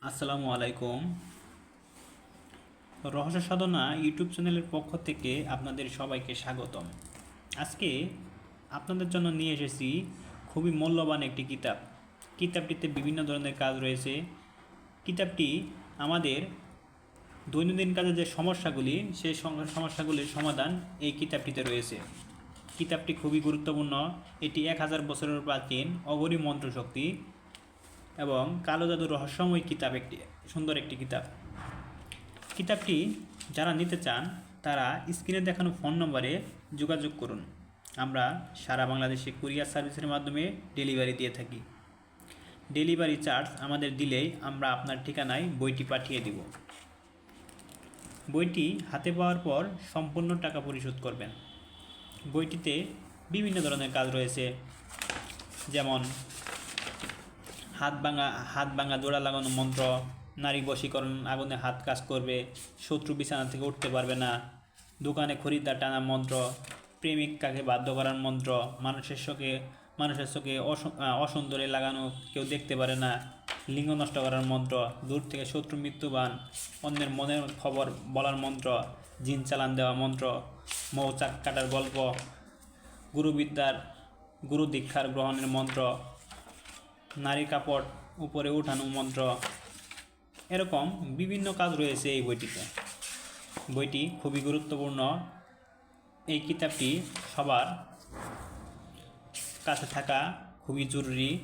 আসসালামু আলাইকুম। রহস্য সাধনা ইউটিউব চ্যানেলের পক্ষ থেকে আপনাদের সবাইকে স্বাগতম। আজকে আপনাদের জন্য নিয়ে এসেছি খুবই মূল্যবান একটি কিতাব। কিতাবটিতে বিভিন্ন ধরনের কাজ রয়েছে। কিতাবটি আমাদের দৈনন্দিন কাজের যে সমস্যাগুলি, সেই সম- সমস্যাগুলির সমাধান এই কিতাবটিতে রয়েছে। কিতাবটি খুবই গুরুত্বপূর্ণ। এটি এক হাজার বছরের প্রাচীন অগরি মন্ত্রশক্তি এবং কালো জাদুর রহস্যময় কিতাব একটি, সুন্দর একটি কিতাব। কিতাবটি যারা নিতে চান, তারা স্ক্রিনে দেখানো ফোন নম্বরে যোগাযোগ করুন। আমরা সারা বাংলাদেশে কুরিয়ার সার্ভিসের মাধ্যমে ডেলিভারি দিয়ে থাকি। ডেলিভারি চার্জ আমাদের দিলেই আমরা আপনার ঠিকানায় বইটি পাঠিয়ে দিব। বইটি হাতে পাওয়ার পর সম্পূর্ণ টাকা পরিশোধ করবেন। বইটিতে বিভিন্ন ধরনের কাজ রয়েছে, যেমন হাত ভাঙা হাত ভাঙা, জোড়া লাগানো মন্ত্র, নারী বশীকরণ, আগুনে হাত কাজ করবে, শত্রু বিছানা থেকে উঠতে পারবে না, দোকানে খরিদ্দার টানা মন্ত্র, প্রেমিক কাকে বাধ্য করার মন্ত্র, মানুষের চোখে মানুষের চোখে অস- অসুন্দরে লাগানো কেউ দেখতে পারে না, লিঙ্গ নষ্ট করার মন্ত্র, দূর থেকে শত্রু মৃত্যুবান, অন্যের মনের খবর বলার মন্ত্র, জিন চালান দেওয়া মন্ত্র, মৌচাক কাটার গল্প, গুরুবিদ্যার, গুরু দীক্ষার গ্রহণের মন্ত্র নারী কাপড় উপরে উঠানো মন্ত্র। এরকম বিভিন্ন কাজ রয়েছে এই বইটিতে। বইটি খুবই গুরুত্বপূর্ণ। এই কিতাবটি সবার কাছে থাকা খুবই জরুরি।